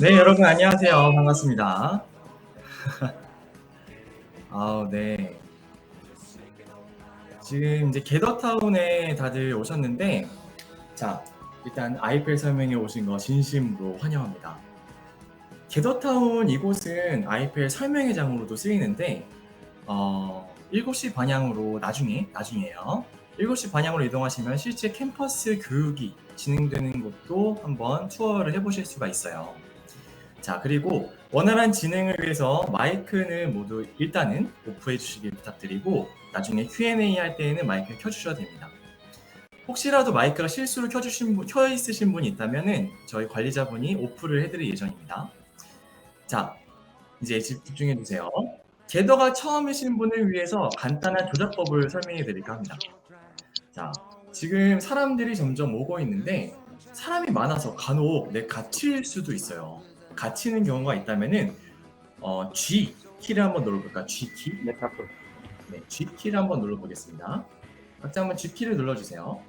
네, 여러분 안녕하세요. 반갑습니다. 아우, 네. 지금 이제 게더타운에 다들 오셨는데, 자, 일단 아이펠 설명에 오신 거 진심으로 환영합니다. 게더타운 이곳은 아이펠 설명회 장으로도 쓰이는데, 어, 7시 방향으로 나중에, 나중에요. 7시 방향으로 이동하시면 실제 캠퍼스 교육이 진행되는 곳도 한번 투어를 해보실 수가 있어요. 자, 그리고 원활한 진행을 위해서 마이크는 모두 일단은 오프해 주시길 부탁드리고 나중에 Q&A 할 때에는 마이크를 켜주셔야 됩니다. 혹시라도 마이크가 실수로 켜주신 분, 켜 있으신 분이 있다면은 저희 관리자분이 오프를 해드릴 예정입니다. 자, 이제 집중해 주세요. 게더가 처음이신 분을 위해서 간단한 조작법을 설명해 드릴까 합니다. 자, 지금 사람들이 점점 오고 있는데 사람이 많아서 간혹 내 갇힐 수도 있어요. 갇히는 경우가 있다면은 어, G 키를 한번 눌러볼까? G 키? 네, 앞으로. 네, G 키를 한번 눌러보겠습니다. 각자 한번 G 키를 눌러주세요.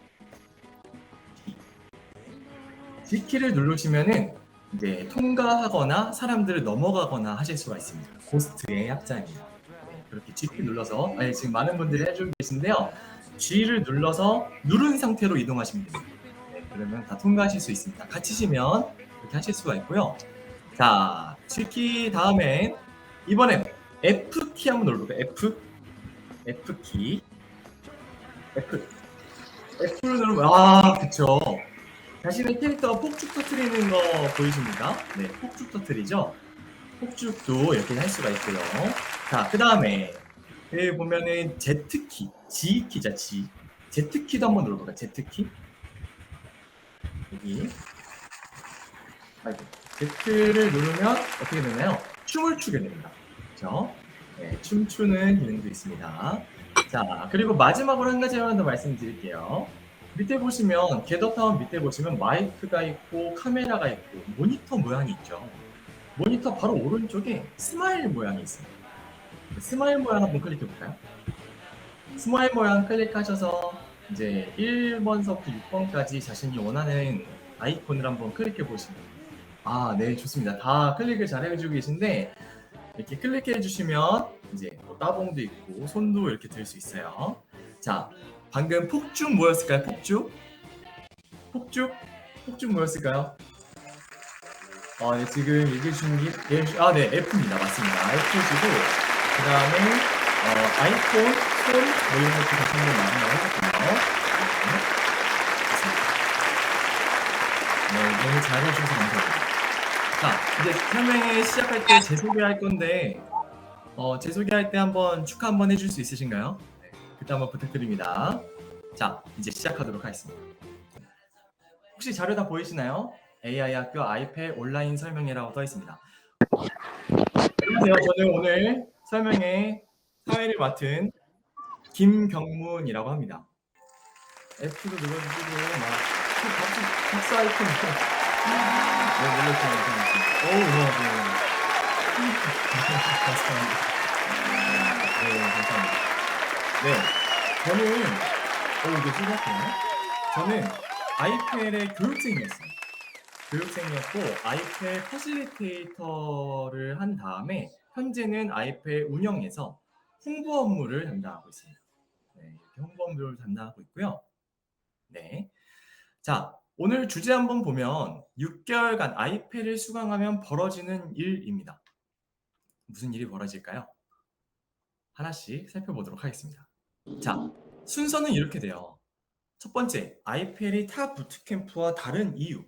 G 키를 누르시면은 이제 통과하거나 사람들을 넘어가거나 하실 수가 있습니다. 고스트의 약자입니다. 네, 그렇게 G 키 눌러서 아니, 지금 많은 분들이 해주고 계신데요. G를 눌러서 누른 상태로 이동하시면 됩니다. 네, 그러면 다 통과하실 수 있습니다. 갇히시면 그렇게 하실 수가 있고요. 자, G 키 다음엔 이번엔 F 키 한번 눌러볼까요? F? F 키 F. F를 누르면 아 그쵸. 자신의 캐릭터가 폭죽 터트리는 거 보이십니까? 네 폭죽 터트리죠? 폭죽도 이렇게 할 수가 있고요. 자그 다음에 여기 보면은 Z키 G키자 G. Z키도 한번 눌러볼까요? Z키 여기. 아이고 Z를 누르면 어떻게 되나요? 춤을 추게 됩니다 그렇죠? 네, 춤추는 기능도 있습니다. 자, 그리고 마지막으로 한 가지만 더 말씀드릴게요. 밑에 보시면 게더타운 밑에 보시면 마이크가 있고 카메라가 있고 모니터 모양이 있죠. 모니터 바로 오른쪽에 스마일 모양이 있습니다. 스마일 모양 한번 클릭해 볼까요? 스마일 모양 클릭하셔서 이제 1번서부터 6번까지 자신이 원하는 아이콘을 한번 클릭해 보시면 아, 네, 좋습니다. 다 클릭을 잘 해주고 계신데 이렇게 클릭해 주시면 이제 뭐 따봉도 있고 손도 이렇게 들 수 있어요. 자, 방금 폭죽 뭐였을까요? 폭죽? 폭죽? 폭죽 뭐였을까요? 어, 네, 지금 주신 게, 예, 아, 네, F입니다. 맞습니다. F시고, 그 다음에, 어, 아이폰, 손, 뭐 이런 것도 같이 한번 마지막에 해볼게요. 네, 너무 잘해주셔서 감사합니다. 자, 이제 설명회 시작할 때 제 소개할 건데, 어, 제 소개할 때 한번 축하 한번 해줄 수 있으신가요? 네, 그때 한번 부탁드립니다. 자, 이제 시작하도록 하겠습니다. 혹시 자료 다 보이시나요? AI 학교 아이패 온라인 설명회라고 떠 있습니다. 안녕하세요. 저는 오늘 설명회 사회를 맡은 김경문이라고 합니다. F도 눌러주시고 막 박수, 박수 아이콘 네, 감사합니다. 오, 우와, 네. 감사합니다. 네, 감사합니다. 네, 저는, 어, 이게 수고하네요. 저는 아이펠의 교육생이었어요. 교육생이었고, 아이펠 퍼실리테이터를 한 다음에, 현재는 아이펠 운영에서 홍보 업무를 담당하고 있습니다. 네, 이렇게 홍보 업무를 담당하고 있고요. 네. 자, 오늘 주제 한번 보면 6개월간 아이패를 수강하면 벌어지는 일입니다. 무슨 일이 벌어질까요? 하나씩 살펴보도록 하겠습니다. 자, 순서는 이렇게 돼요. 첫 번째, 아이펠이 타 부트캠프와 다른 이유.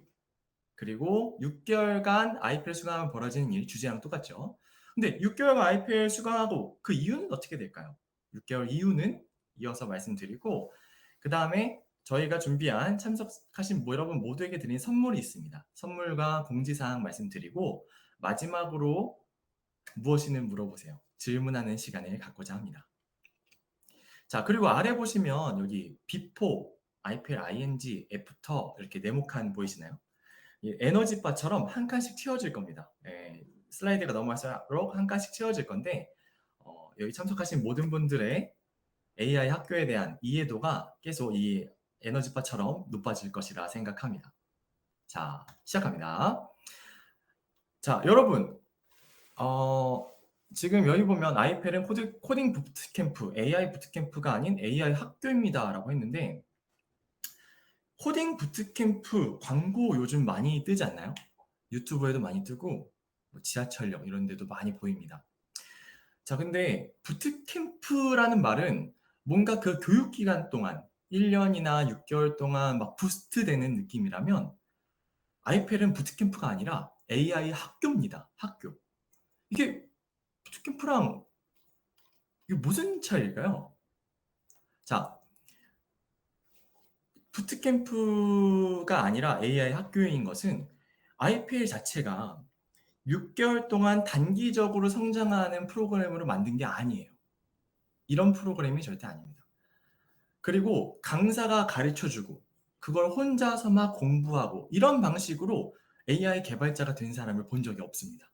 그리고 6개월간 아이펠 수강하면 벌어지는 일, 주제랑 똑같죠. 근데 6개월간 아이펠 수강하고 그 이유는 어떻게 될까요? 6개월 이유는 이어서 말씀드리고, 그 다음에 저희가 준비한 참석하신 뭐 여러분 모두에게 드린 선물이 있습니다. 선물과 공지사항 말씀드리고 마지막으로 무엇이는 물어보세요. 질문하는 시간을 갖고자 합니다. 자 그리고 아래 보시면 여기 before, IPL, ing, after 이렇게 네모칸 보이시나요? 에너지바처럼 한 칸씩 채워질 겁니다. 예, 슬라이드가 넘어갈수록 한 칸씩 채워질 건데 어, 여기 참석하신 모든 분들의 AI 학교에 대한 이해도가 계속 이 에너지바처럼 높아질 것이라 생각합니다. 자, 시작합니다. 자, 여러분. 어, 지금 여기 보면 아이펠은 코딩 부트캠프, AI 부트캠프가 아닌 AI 학교입니다 라고 했는데 코딩 부트캠프 광고 요즘 많이 뜨지 않나요? 유튜브에도 많이 뜨고 뭐 지하철역 이런 데도 많이 보입니다. 자, 근데 부트캠프라는 말은 뭔가 그 교육 기간 동안 1년이나 6개월 동안 막 부스트 되는 느낌이라면 아이펠은 부트캠프가 아니라 AI 학교입니다. 학교. 이게 부트캠프랑 이게 무슨 차이일까요? 자, 부트캠프가 아니라 AI 학교인 것은 IPL 자체가 6개월 동안 단기적으로 성장하는 프로그램으로 만든 게 아니에요. 이런 프로그램이 절대 아닙니다. 그리고 강사가 가르쳐 주고 그걸 혼자서 막 공부하고 이런 방식으로 AI 개발자가 된 사람을 본 적이 없습니다.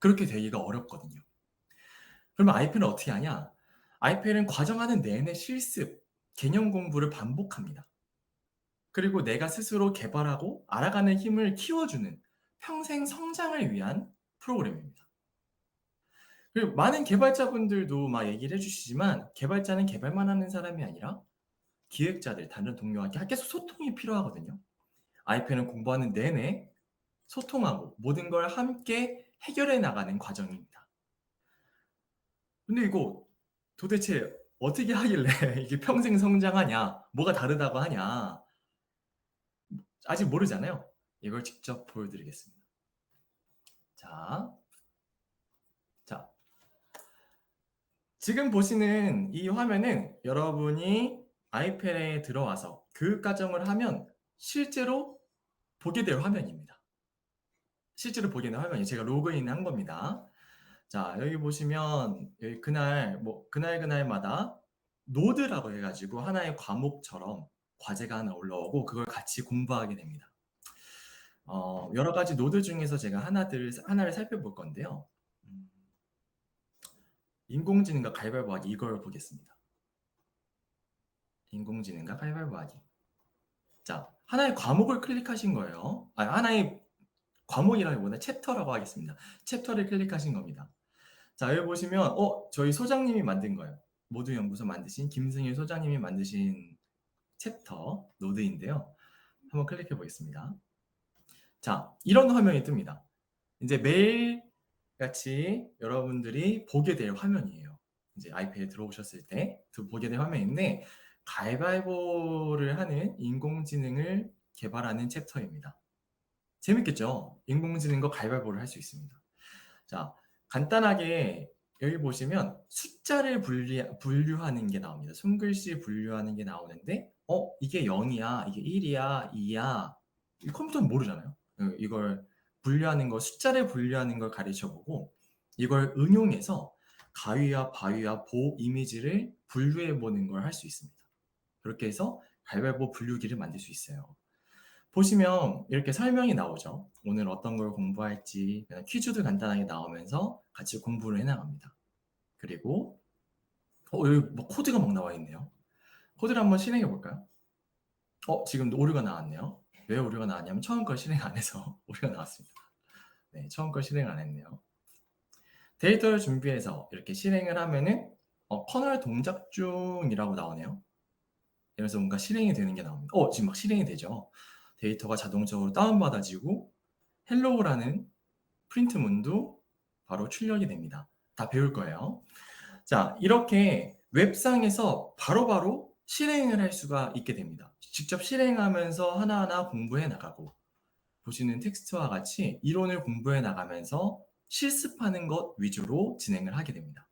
그렇게 되기가 어렵거든요. 그러면 IP는 어떻게 하냐? IP는 과정하는 내내 실습, 개념 공부를 반복합니다. 그리고 내가 스스로 개발하고 알아가는 힘을 키워주는 평생 성장을 위한 프로그램입니다. 그리고 많은 개발자분들도 막 얘기를 해주시지만 개발자는 개발만 하는 사람이 아니라 기획자들, 다른 동료와 계속 소통이 필요하거든요. IP는 공부하는 내내 소통하고 모든 걸 함께 해결해 나가는 과정입니다. 근데 이거 도대체 어떻게 하길래 이게 평생 성장하냐, 뭐가 다르다고 하냐, 아직 모르잖아요. 이걸 직접 보여드리겠습니다. 자, 자, 지금 보시는 이 화면은 여러분이 아이패드에 들어와서 교육 과정을 하면 실제로 보게 될 화면입니다. 실제로 보게 되는 화면이 제가 로그인 한 겁니다. 자, 여기 보시면 여기 그날 뭐 그날 그날마다 노드라고 해 가지고 하나의 과목처럼 과제가 하나 올라오고 그걸 같이 공부하게 됩니다. 어, 여러 가지 노드 중에서 제가 하나들 하나를 살펴볼 건데요. 음, 인공지능과 가위바위보 하기 이걸 보겠습니다. 인공지능과 가위바위보 하기. 자, 하나의 과목을 클릭하신 거예요. 아, 하나의 과목이라기보다 챕터라고 하겠습니다. 챕터를 클릭하신 겁니다. 자, 여기 보시면 어, 저희 소장님이 만든 거예요. 모두 연구소 만드신 김승일 소장님이 만드신 챕터 노드인데요. 한번 클릭해 보겠습니다. 자, 이런 화면이 뜹니다. 이제 매일 같이 여러분들이 보게 될 화면이에요. 이제 아이패드 들어오셨을 때 보게 될 화면인데 가위바위보를 하는 인공지능을 개발하는 챕터입니다. 재밌겠죠? 인공지능과 가위바위보를 할 수 있습니다. 자, 간단하게 여기 보시면 숫자를 분리, 분류하는 게 나옵니다. 손글씨 분류하는 게 나오는데 어 이게 0이야 이게 1이야 2야 이 컴퓨터는 모르잖아요. 어, 이걸 분류하는 거 숫자를 분류하는 걸 가르쳐 보고 이걸 응용해서 가위와 바위와 보 이미지를 분류해 보는 걸 할 수 있습니다. 그렇게 해서 가위바위보 분류기를 만들 수 있어요. 보시면 이렇게 설명이 나오죠. 오늘 어떤 걸 공부할지 퀴즈도 간단하게 나오면서 같이 공부를 해나갑니다. 그리고 어, 여기 뭐 코드가 막 나와 있네요. 코드를 한번 실행해 볼까요? 어, 지금 오류가 나왔네요. 왜 오류가 나왔냐면 처음 걸 실행 안 해서 오류가 나왔습니다. 네, 처음 걸 실행 안 했네요. 데이터를 준비해서 이렇게 실행을 하면은 어, 커널 동작 중이라고 나오네요. 이러면서 뭔가 실행이 되는 게 나옵니다. 어, 지금 막 실행이 되죠. 데이터가 자동적으로 다운받아지고 헬로우라는 프린트문도 바로 출력이 됩니다. 다 배울 거예요. 자, 이렇게 웹상에서 바로바로 바로 실행을 할 수가 있게 됩니다. 직접 실행하면서 하나하나 공부해 나가고 보시는 텍스트와 같이 이론을 공부해 나가면서 실습하는 것 위주로 진행을 하게 됩니다.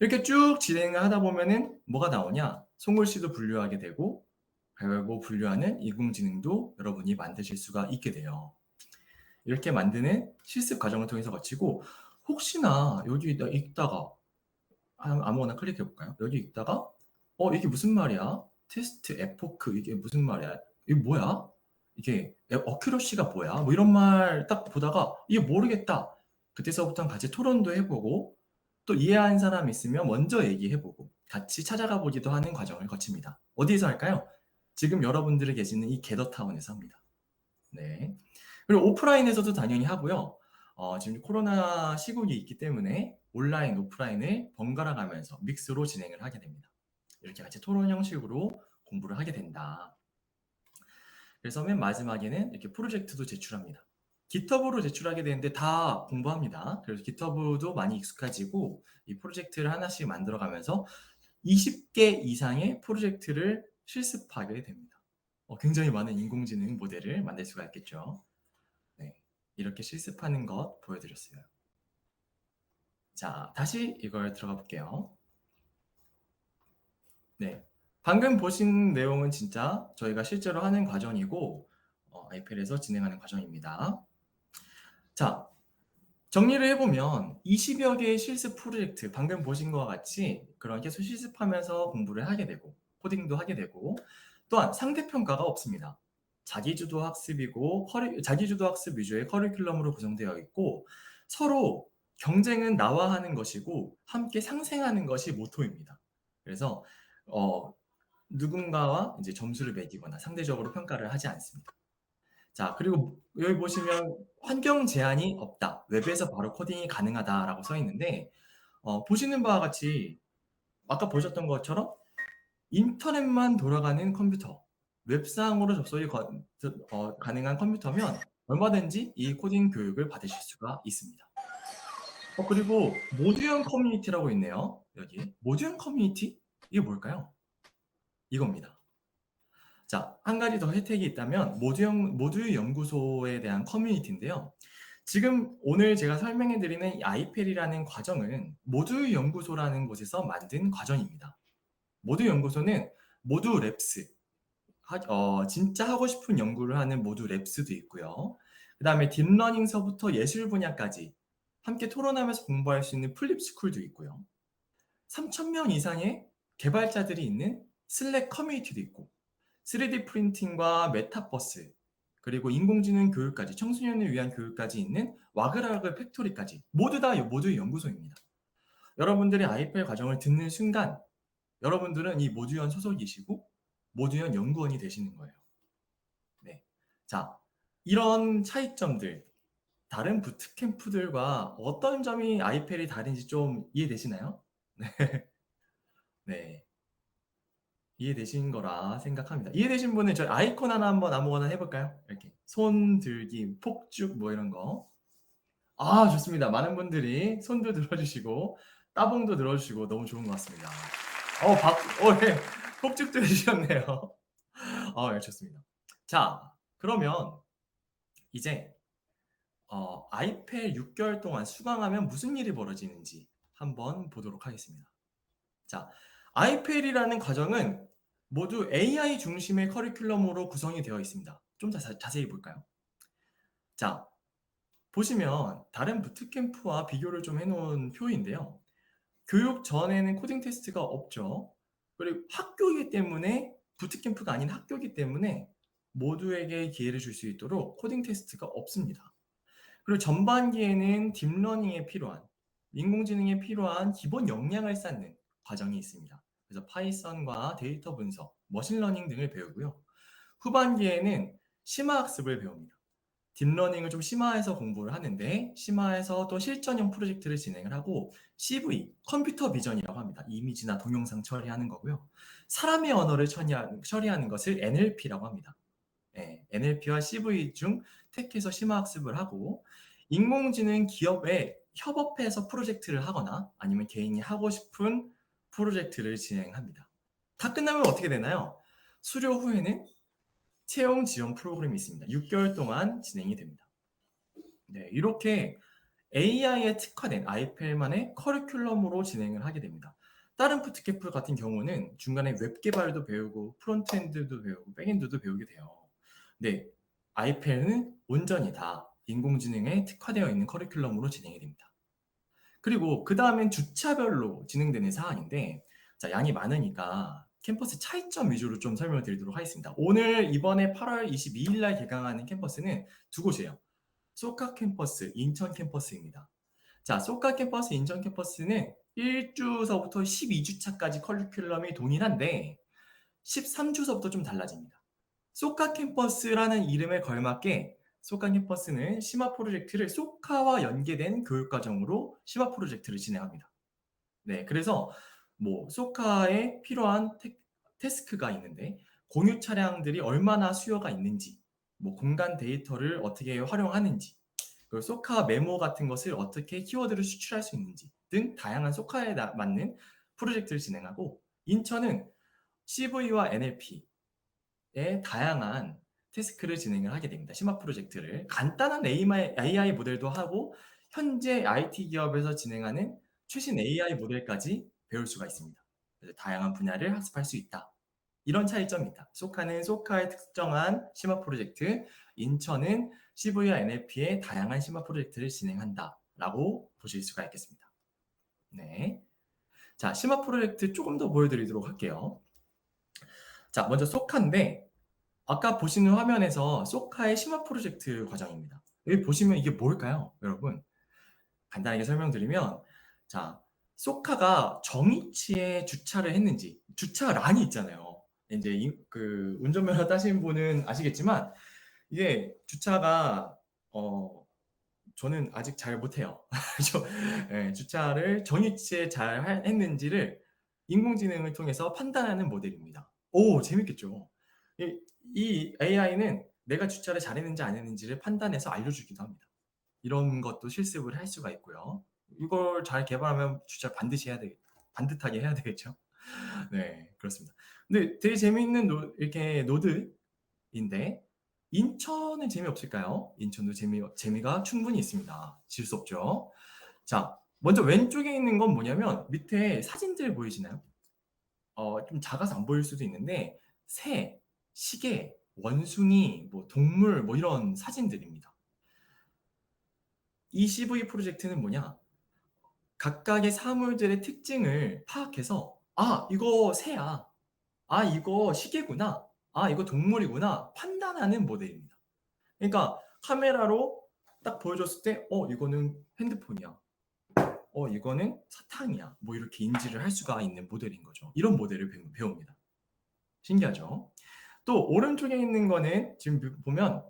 이렇게 쭉 진행을 하다 보면은 뭐가 나오냐? 송글씨도 분류하게 되고 가위바위보 분류하는 인공지능도 여러분이 만드실 수가 있게 돼요. 이렇게 만드는 실습 과정을 통해서 거치고 혹시나 여기 있다가 아무거나 클릭해 볼까요? 여기 있다가 어 이게 무슨 말이야? 테스트 에포크 이게 무슨 말이야? 이게 뭐야? 이게 어큐러시가 뭐야? 뭐 이런 말 딱 보다가 이게 모르겠다. 그때서부터 같이 토론도 해보고 또 이해한 사람 있으면 먼저 얘기해보고 같이 찾아가 보기도 하는 과정을 거칩니다. 어디에서 할까요? 지금 여러분들이 계시는 이 게더타운에서 합니다. 네. 그리고 오프라인에서도 당연히 하고요. 어, 지금 코로나 시국이 있기 때문에 온라인, 오프라인을 번갈아 가면서 믹스로 진행을 하게 됩니다. 이렇게 같이 토론 형식으로 공부를 하게 된다. 그래서 맨 마지막에는 이렇게 프로젝트도 제출합니다. 깃허브로 제출하게 되는데 다 공부합니다. 그래서 깃허브도 많이 익숙해지고 이 프로젝트를 하나씩 만들어가면서 20개 이상의 프로젝트를 실습하게 됩니다. 어, 굉장히 많은 인공지능 모델을 만들 수가 있겠죠. 네, 이렇게 실습하는 것 보여드렸어요. 자, 다시 이걸 들어가 볼게요. 네, 방금 보신 내용은 진짜 저희가 실제로 하는 과정이고 어, 아이펠에서 진행하는 과정입니다. 자, 정리를 해보면 20여 개의 실습 프로젝트, 방금 보신 것과 같이 그런 계속 실습하면서 공부를 하게 되고 코딩도 하게 되고 또한 상대평가가 없습니다. 자기주도 학습이고 커리, 자기주도 학습 위주의 커리큘럼으로 구성되어 있고 서로 경쟁은 나와 하는 것이고 함께 상생하는 것이 모토입니다. 그래서 어, 누군가와 이제 점수를 매기거나 상대적으로 평가를 하지 않습니다. 자, 그리고 여기 보시면 환경 제한이 없다. 웹에서 바로 코딩이 가능하다라고 써 있는데 어, 보시는 바와 같이 아까 보셨던 것처럼 인터넷만 돌아가는 컴퓨터, 웹상으로 접속이 거, 어, 가능한 컴퓨터면 얼마든지 이 코딩 교육을 받으실 수가 있습니다. 어, 그리고 모듈형 커뮤니티라고 있네요. 여기 모듈형 커뮤니티? 이게 뭘까요? 이겁니다. 자, 한 가지 더 혜택이 있다면 모듈형, 모듈 연구소에 대한 커뮤니티인데요. 지금 오늘 제가 설명해 드리는 아이펠이라는 과정은 모듈 연구소라는 곳에서 만든 과정입니다. 모듈 연구소는 모듈 랩스, 어, 진짜 하고 싶은 연구를 하는 모듈 랩스도 있고요. 그 다음에 딥러닝서부터 예술 분야까지 함께 토론하면서 공부할 수 있는 플립스쿨도 있고요. 3,000명 이상의 개발자들이 있는 슬랙 커뮤니티도 있고 3D 프린팅과 메타버스 그리고 인공지능 교육까지 청소년을 위한 교육까지 있는 와그라그 팩토리까지 모두 다 모두 연구소입니다. 여러분들이 아이펠 과정을 듣는 순간 여러분들은 이 모두연 소속이시고 모두연 연구원이 되시는 거예요. 네. 자, 이런 차이점들 다른 부트캠프들과 어떤 점이 아이펠이 다른지 좀 이해되시나요? 네. 네. 이해되신 거라 생각합니다. 이해되신 분은 저희 아이콘 하나 한번 아무거나 해볼까요? 이렇게 손 들기, 폭죽 뭐 이런 거. 아 좋습니다. 많은 분들이 손도 들어주시고 따봉도 들어주시고 너무 좋은 것 같습니다. 어, 박, 어, 네. 폭죽도 해주셨네요. 어, 예, 좋습니다. 자, 그러면 이제 어, 아이펠 6개월 동안 수강하면 무슨 일이 벌어지는지 한번 보도록 하겠습니다. 자, 아이펠이라는 과정은 모두 AI 중심의 커리큘럼으로 구성이 되어 있습니다. 좀 자, 자세히 볼까요? 자, 보시면 다른 부트캠프와 비교를 좀 해놓은 표인데요. 교육 전에는 코딩 테스트가 없죠. 그리고 학교이기 때문에 부트캠프가 아닌 학교이기 때문에 모두에게 기회를 줄 수 있도록 코딩 테스트가 없습니다. 그리고 전반기에는 딥러닝에 필요한 인공지능에 필요한 기본 역량을 쌓는 과정이 있습니다. 그래서 파이썬과 데이터 분석, 머신러닝 등을 배우고요. 후반기에는 심화학습을 배웁니다. 딥러닝을 좀 심화해서 공부를 하는데 심화해서 또 실전형 프로젝트를 진행을 하고 CV, 컴퓨터 비전이라고 합니다. 이미지나 동영상 처리하는 거고요. 사람의 언어를 처리하는, 처리하는 것을 NLP라고 합니다. 네, NLP와 CV 중 택해서 심화학습을 하고 인공지능 기업에 협업해서 프로젝트를 하거나 아니면 개인이 하고 싶은 프로젝트를 진행합니다. 다 끝나면 어떻게 되나요? 수료 후에는 채용 지원 프로그램이 있습니다. 6개월 동안 진행이 됩니다. 네, 이렇게 AI에 특화된 아이펠만의 커리큘럼으로 진행을 하게 됩니다. 다른 푸트캠프 같은 경우는 중간에 웹 개발도 배우고 프론트엔드도 배우고 백엔드도 배우게 돼요. 네, 아이펠은 온전히 다 인공지능에 특화되어 있는 커리큘럼으로 진행이 됩니다. 그리고 그 다음엔 주차별로 진행되는 사안인데 자 양이 많으니까 캠퍼스 차이점 위주로 좀 설명을 드리도록 하겠습니다. 오늘 이번에 8월 22일 날 개강하는 캠퍼스는 두 곳이에요. 소카 캠퍼스, 인천 캠퍼스입니다. 자, 소카 캠퍼스, 인천 캠퍼스는 1주서부터 12주차까지 커리큘럼이 동일한데 13주서부터 좀 달라집니다. 소카 캠퍼스라는 이름에 걸맞게 소카 캠퍼스는 심화 프로젝트를 소카와 연계된 교육 과정으로 심화 프로젝트를 진행합니다. 네, 그래서 뭐 소카에 필요한 테, 테스크가 있는데 공유 차량들이 얼마나 수요가 있는지, 뭐 공간 데이터를 어떻게 활용하는지, 그리고 소카 메모 같은 것을 어떻게 키워드를 수출할 수 있는지 등 다양한 소카에 나, 맞는 프로젝트를 진행하고 인천은 CV와 NLP의 다양한 태스크를 진행을 하게 됩니다. 심화 프로젝트를 간단한 AI, AI 모델도 하고 현재 IT 기업에서 진행하는 최신 AI 모델까지 배울 수가 있습니다. 다양한 분야를 학습할 수 있다. 이런 차이점이 있다. 소카는 소카의 특정한 심화 프로젝트, 인천은 CV와 NLP의 다양한 심화 프로젝트를 진행한다. 라고 보실 수가 있겠습니다. 네. 자, 심화 프로젝트 조금 더 보여드리도록 할게요. 자, 먼저 소카인데, 아까 보시는 화면에서 소카의 심화 프로젝트 과정입니다. 여기 보시면 이게 뭘까요? 여러분. 간단하게 설명드리면, 자, 소카가 정위치에 주차를 했는지, 주차란이 있잖아요. 이제 이, 그 운전면허 따신 분은 아시겠지만, 이게 주차가, 어, 저는 아직 잘 못해요. 네, 주차를 정위치에 잘 했는지를 인공지능을 통해서 판단하는 모델입니다. 오, 재밌겠죠? 이, 이 AI는 내가 주차를 잘했는지 안 했는지를 판단해서 알려주기도 합니다. 이런 것도 실습을 할 수가 있고요. 이걸 잘 개발하면 주차 반드시 해야 되겠, 반듯하게 해야 되겠죠. 네, 그렇습니다. 근데 되게 재미있는 노, 이렇게 노드인데 인천은 재미없을까요? 인천도 재미, 재미가 충분히 있습니다. 질 수 없죠. 자, 먼저 왼쪽에 있는 건 뭐냐면 밑에 사진들 보이시나요? 어, 좀 작아서 안 보일 수도 있는데 새, 시계, 원숭이, 뭐 동물 뭐 이런 사진들입니다. 이 CV 프로젝트는 뭐냐? 각각의 사물들의 특징을 파악해서 아, 이거 새야. 아, 이거 시계구나. 아, 이거 동물이구나. 판단하는 모델입니다. 그러니까 카메라로 딱 보여줬을 때, 어, 이거는 핸드폰이야. 어, 이거는 사탕이야. 뭐 이렇게 인지를 할 수가 있는 모델인 거죠. 이런 모델을 배웁니다. 신기하죠? 또 오른쪽에 있는 거는 지금 보면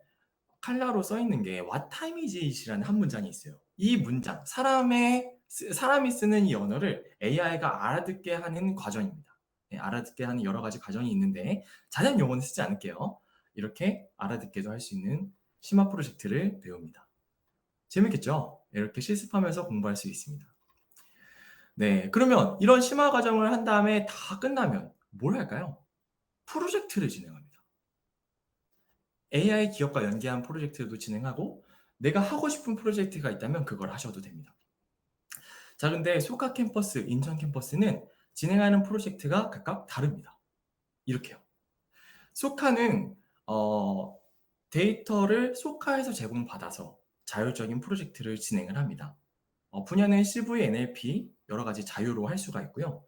칼라로 써 있는 게 What time is it이라는 한 문장이 있어요. 이 문장, 사람의 사람이 쓰는 이 언어를 AI가 알아듣게 하는 과정입니다. 네, 알아듣게 하는 여러 가지 과정이 있는데 자세한 용어는 쓰지 않을게요. 이렇게 알아듣게도 할 수 있는 심화 프로젝트를 배웁니다. 재밌겠죠? 이렇게 실습하면서 공부할 수 있습니다. 네, 그러면 이런 심화 과정을 한 다음에 다 끝나면 뭘 할까요? 프로젝트를 진행합니다. AI 기업과 연계한 프로젝트도 진행하고 내가 하고 싶은 프로젝트가 있다면 그걸 하셔도 됩니다. 자, 근데 소카 캠퍼스, 인천 캠퍼스는 진행하는 프로젝트가 각각 다릅니다. 이렇게요. 소카는 어, 데이터를 소카에서 제공받아서 자율적인 프로젝트를 진행을 합니다. 어, 분야는 CV, NLP 여러 가지 자유로 할 수가 있고요.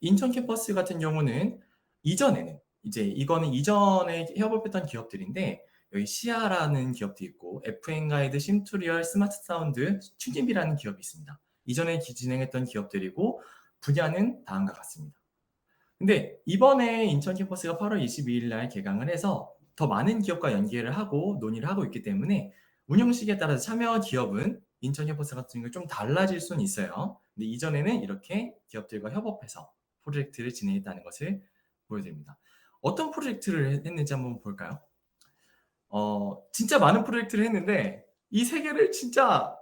인천 캠퍼스 같은 경우는 이전에는 이제 이거는 이전에 협업했던 기업들인데 여기 시아라는 기업도 있고 FN 가이드, 심투리얼, 스마트 사운드, 춘진비라는 기업이 있습니다. 이전에 진행했던 기업들이고 분야는 다음과 같습니다. 근데 이번에 인천 캠퍼스가 8월 22일 날 개강을 해서 더 많은 기업과 연계를 하고 논의를 하고 있기 때문에 운영식에 따라서 참여 기업은 인천 캠퍼스 같은 경우 좀 달라질 수는 있어요. 근데 이전에는 이렇게 기업들과 협업해서 프로젝트를 진행했다는 것을 보여드립니다. 어떤 프로젝트를 했는지 한번 볼까요? 어, 진짜 많은 프로젝트를 했는데 이 세 개를 진짜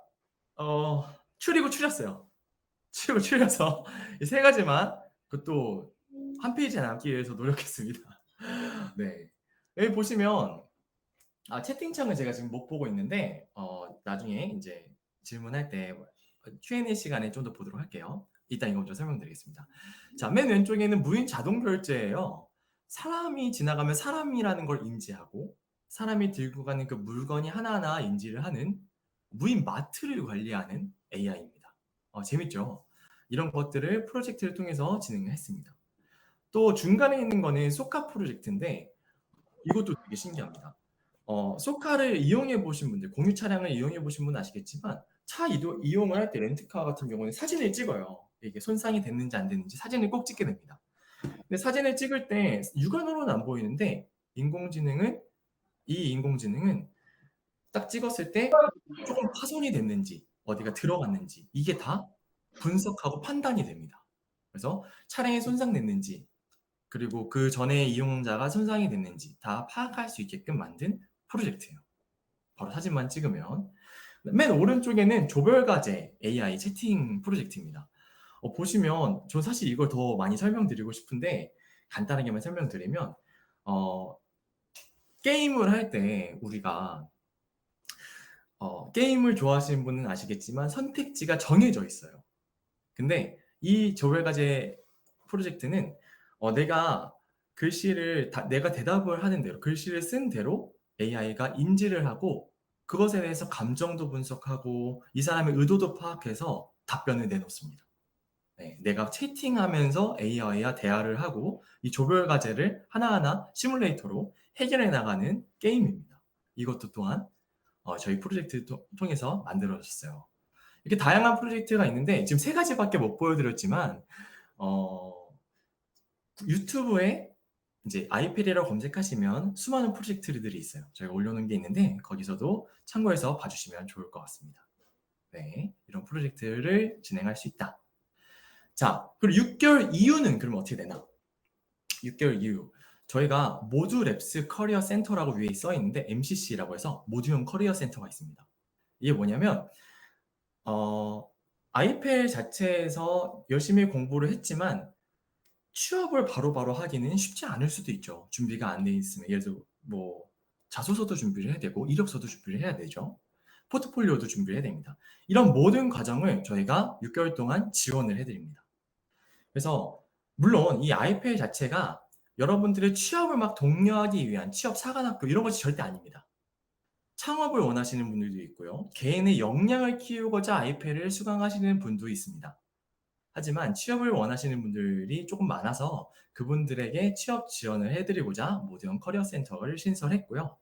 어, 추리고 추렸어요. 추리고 추려서 이 세 가지만 그것도 한 페이지에 남기 위해서 노력했습니다. 네. 여기 보시면 아, 채팅창을 제가 지금 못 보고 있는데 어, 나중에 이제 질문할 때 Q&A 시간에 좀 더 보도록 할게요. 일단 이거 먼저 설명드리겠습니다. 자, 맨 왼쪽에는 무인 자동 결제예요. 사람이 지나가면 사람이라는 걸 인지하고 사람이 들고 가는 그 물건이 하나하나 인지를 하는 무인 마트를 관리하는 AI입니다. 어, 재밌죠? 이런 것들을 프로젝트를 통해서 진행을 했습니다. 또 중간에 있는 거는 소카 프로젝트인데 이것도 되게 신기합니다. 어, 소카를 이용해 보신 분들, 공유 차량을 이용해 보신 분은 아시겠지만 차 이도, 이용을 할 때 렌트카 같은 경우는 사진을 찍어요. 이게 손상이 됐는지 안 됐는지 사진을 꼭 찍게 됩니다. 근데 사진을 찍을 때 육안으로는 안 보이는데 인공지능은 이 인공지능은 딱 찍었을 때 조금 파손이 됐는지 어디가 들어갔는지 이게 다 분석하고 판단이 됩니다. 그래서 차량에 손상됐는지 그리고 그 전에 이용자가 손상이 됐는지 다 파악할 수 있게끔 만든 프로젝트예요. 바로 사진만 찍으면 맨 오른쪽에는 조별과제 AI 채팅 프로젝트입니다. 어, 보시면 저 사실 이걸 더 많이 설명드리고 싶은데 간단하게만 설명드리면 어, 게임을 할 때 우리가 어, 게임을 좋아하시는 분은 아시겠지만 선택지가 정해져 있어요. 근데 이 조별과제 프로젝트는 어, 내가 글씨를 다, 내가 대답을 하는 대로 글씨를 쓴 대로 AI가 인지를 하고 그것에 대해서 감정도 분석하고 이 사람의 의도도 파악해서 답변을 내놓습니다. 네, 내가 채팅하면서 AI와 대화를 하고 이 조별 과제를 하나하나 시뮬레이터로 해결해 나가는 게임입니다. 이것도 또한 어, 저희 프로젝트 를 통해서 만들어졌어요. 이렇게 다양한 프로젝트가 있는데 지금 세 가지밖에 못 보여드렸지만 어, 유튜브에 이제 아이패드라고 검색하시면 수많은 프로젝트들이 있어요. 저희가 올려놓은 게 있는데 거기서도 참고해서 봐주시면 좋을 것 같습니다. 네, 이런 프로젝트를 진행할 수 있다. 자, 그리고 6개월 이후는 그럼 어떻게 되나? 6개월 이후 저희가 모두 랩스 커리어 센터라고 위에 써 있는데 MCC라고 해서 모듈형 커리어 센터가 있습니다. 이게 뭐냐면 어, 아이펠 자체에서 열심히 공부를 했지만 취업을 바로 바로 하기는 쉽지 않을 수도 있죠. 준비가 안 돼 있으면 예를 들어 뭐 자소서도 준비를 해야 되고 이력서도 준비를 해야 되죠. 포트폴리오도 준비를 해야 됩니다. 이런 모든 과정을 저희가 6개월 동안 지원을 해드립니다. 그래서 물론 이 아이펠 자체가 여러분들의 취업을 막 독려하기 위한 취업 사관학교 이런 것이 절대 아닙니다. 창업을 원하시는 분들도 있고요. 개인의 역량을 키우고자 아이펠을 수강하시는 분도 있습니다. 하지만 취업을 원하시는 분들이 조금 많아서 그분들에게 취업 지원을 해드리고자 모든 커리어 센터를 신설했고요.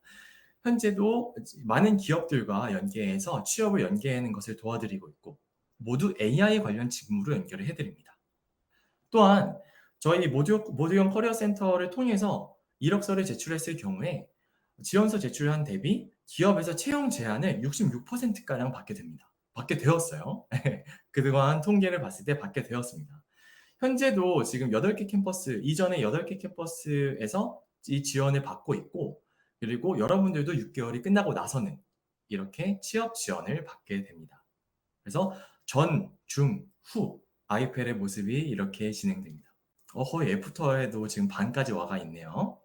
현재도 많은 기업들과 연계해서 취업을 연계하는 것을 도와드리고 있고 모두 AI 관련 직무로 연결을 해드립니다. 또한 저희 모두, 모두형 커리어 센터를 통해서 이력서를 제출했을 경우에 지원서 제출한 대비 기업에서 채용 제한을 66%가량 받게 됩니다. 받게 되었어요. 그동안 통계를 봤을 때 받게 되었습니다. 현재도 지금 8개 캠퍼스, 이전에 8개 캠퍼스에서 이 지원을 받고 있고, 그리고 여러분들도 6개월이 끝나고 나서는 이렇게 취업 지원을 받게 됩니다. 그래서 전, 중, 후, 아이펠의 모습이 이렇게 진행됩니다. 어허, 애프터에도 지금 반까지 와가 있네요.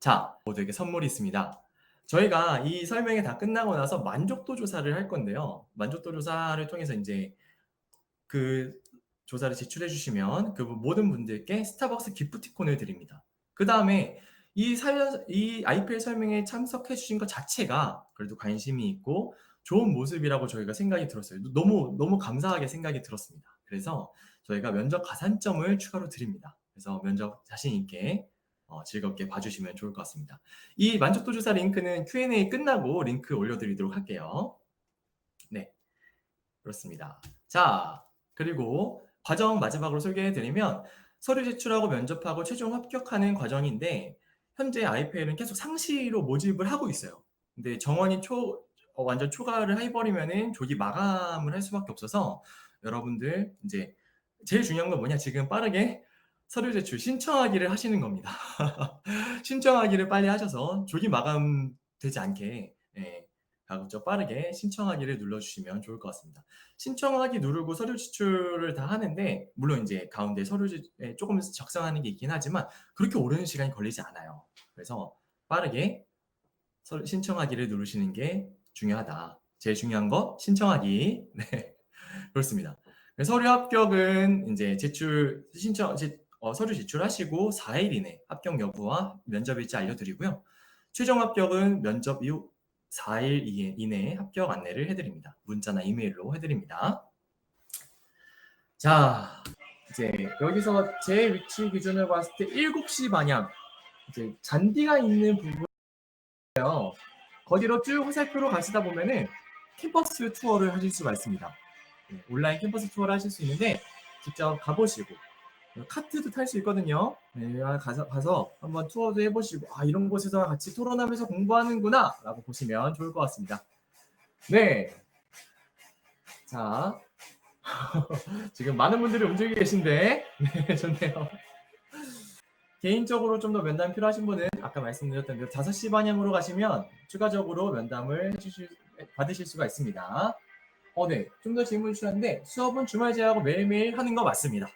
자, 모두에게 선물이 있습니다. 저희가 이 설명이 다 끝나고 나서 만족도 조사를 할 건데요. 만족도 조사를 통해서 이제 그 조사를 제출해 주시면 그 모든 분들께 스타벅스 기프티콘을 드립니다. 그 다음에 이 사연, 이 IPL 설명에 참석해 주신 것 자체가 그래도 관심이 있고 좋은 모습이라고 저희가 생각이 들었어요. 너무, 너무 감사하게 생각이 들었습니다. 그래서 저희가 면접 가산점을 추가로 드립니다. 그래서 면접 자신 있게 어, 즐겁게 봐주시면 좋을 것 같습니다. 이 만족도 조사 링크는 Q&A 끝나고 링크 올려드리도록 할게요. 네, 그렇습니다. 자, 그리고 과정 마지막으로 소개해드리면 서류 제출하고 면접하고 최종 합격하는 과정인데 현재 아이페이는 계속 상시로 모집을 하고 있어요. 근데 정원이 초 어, 완전 초과를 해버리면은 조기 마감을 할 수밖에 없어서 여러분들 이제 제일 중요한 건 뭐냐 지금 빠르게 서류 제출 신청하기를 하시는 겁니다. 신청하기를 빨리 하셔서 조기 마감되지 않게 예, 가급적 빠르게 신청하기를 눌러주시면 좋을 것 같습니다. 신청하기 누르고 서류 제출을 다 하는데 물론 이제 가운데 서류에 조금 적성하는 게 있긴 하지만 그렇게 오랜 시간이 걸리지 않아요. 그래서 빠르게 신청하기를 누르시는 게 중요하다. 제일 중요한 거 신청하기. 네, 그렇습니다. 서류 합격은 이제 제출 신청 어, 서류 제출하시고 4일 이내 합격 여부와 면접 일지 알려드리고요. 최종 합격은 면접 이후 4일 이내에 합격 안내를 해드립니다. 문자나 이메일로 해드립니다. 자, 이제 여기서 제 위치 기준을 봤을 때 7시 방향 이제 잔디가 있는 부분이에요. 거기로 쭉 화살표로 가시다 보면은 캠퍼스 투어를 하실 수가 있습니다. 네, 온라인 캠퍼스 투어를 하실 수 있는데 직접 가보시고 카트도 탈 수 있거든요. 네, 가서, 가서 한번 투어도 해보시고 아 이런 곳에서 같이 토론하면서 공부하는구나 라고 보시면 좋을 것 같습니다. 네. 자, 지금 많은 분들이 움직이고 계신데, 네, 좋네요. 개인적으로 좀 더 면담 필요하신 분은 아까 말씀드렸던 그 5시 방향으로 가시면 추가적으로 면담을 해주실, 받으실 수가 있습니다. 어, 네. 좀 더 질문 주셨는데 수업은 주말 제하고 매일매일 하는 거 맞습니다.